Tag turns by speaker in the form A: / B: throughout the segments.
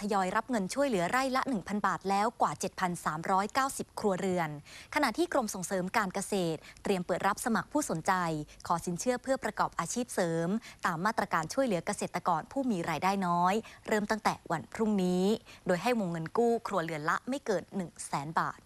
A: ทยอยรับเงินช่วยเหลือไร่ละ 1,000 บาทแล้วกว่า 7,390 ครัวเรือน ขณะที่กรมส่งเสริมการเกษตร เตรียมเปิดรับสมัครผู้สนใจ ขอสินเชื่อเพื่อประกอบอาชีพเสริม ตามมาตรการช่วยเหลือเกษตรกรผู้มีรายได้น้อย เริ่มตั้งแต่วันพรุ่งนี้ โดยให้วงเงินกู้ครัวเรือนละไม่เกิน 1 0 0 0 0แสนบาท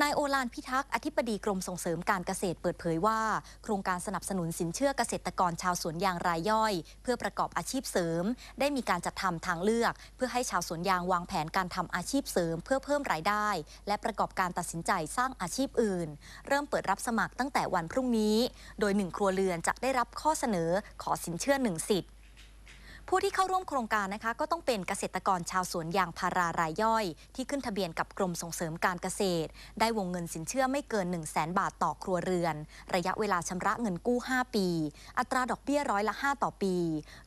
A: นายโอลานพิทักษ์อธิบดีกรมส่งเสริมการเกษตรเปิดเผยว่า โครงการสนับสนุนสินเชื่อเกษตรกรชาวสวนยางรายย่อย เพื่อประกอบอาชีพเสริม ได้มีการจัดทำทางเลือก เพื่อให้ชาวสวนยางวางแผนการทำอาชีพเสริม เพื่อเพิ่มรายได้ และประกอบการตัดสินใจสร้างอาชีพอื่น เริ่มเปิดรับสมัครตั้งแต่วันพรุ่งนี้ โดยหนึ่งครัวเรือนจะได้รับข้อเสนอขอสินเชื่อหนึ่งสิทธิ์ ผู้ที่เข้าร่วมโครงการนะคะ ก็ต้องเป็นเกษตรกรชาวสวนยางพารารายย่อย ที่ขึ้นทะเบียนกับกรมส่งเสริมการเกษตร ได้วงเงินสินเชื่อไม่เกิน 1 0 0 0 0แบาทต่อครัวเรือน ระยะเวลาชำระเงินกู้ 5 ปี อัตราดอกเบี้ยร้อยละ 5 ต่อปี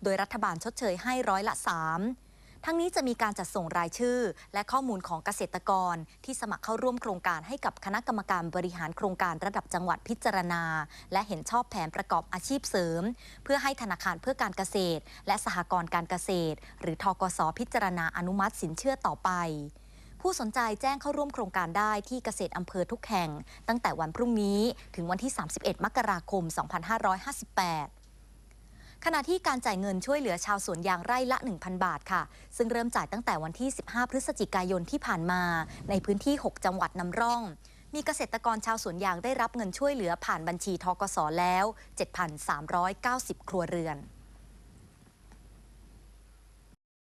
A: โดยรัฐบาลชดเชยให้ร้อยละ 3 ทั้งนี้จะมีการจัดส่งรายชื่อ และข้อมูลของเกษตรกร ที่สมัครเข้าร่วมโครงการให้กับคณะกรรมการบริหารโครงการระดับจังหวัดพิจารณา และเห็นชอบแผนประกอบอาชีพเสริม เพื่อให้ธนาคารเพื่อการเกษตร และสหกรณ์การเกษตร หรือทกสพิจารณาอนุมัติสินเชื่อต่อไปผู้สนใจแจ้งเข้าร่วมโครงการได้ที่เกษตรอำเภอทุกแห่ง ตั้งแต่วันพรุ่งนี้ถึงวันที่ 31 มกราคม 2558 ขณะที่การจ่ายเงินช่วยเหลือชาวสวนยางไร่ละ 1,000 บาทค่ะ ซึ่งเริ่มจ่ายตั้งแต่วันที่ 15 พฤศจิกายนที่ผ่านมา ในพื้นที่ 6 จังหวัดนำร่อง มีเกษตรกรชาวสวนยางได้รับเงินช่วยเหลือผ่านบัญชีทกสแล้ว 7,390 ครัวเรือน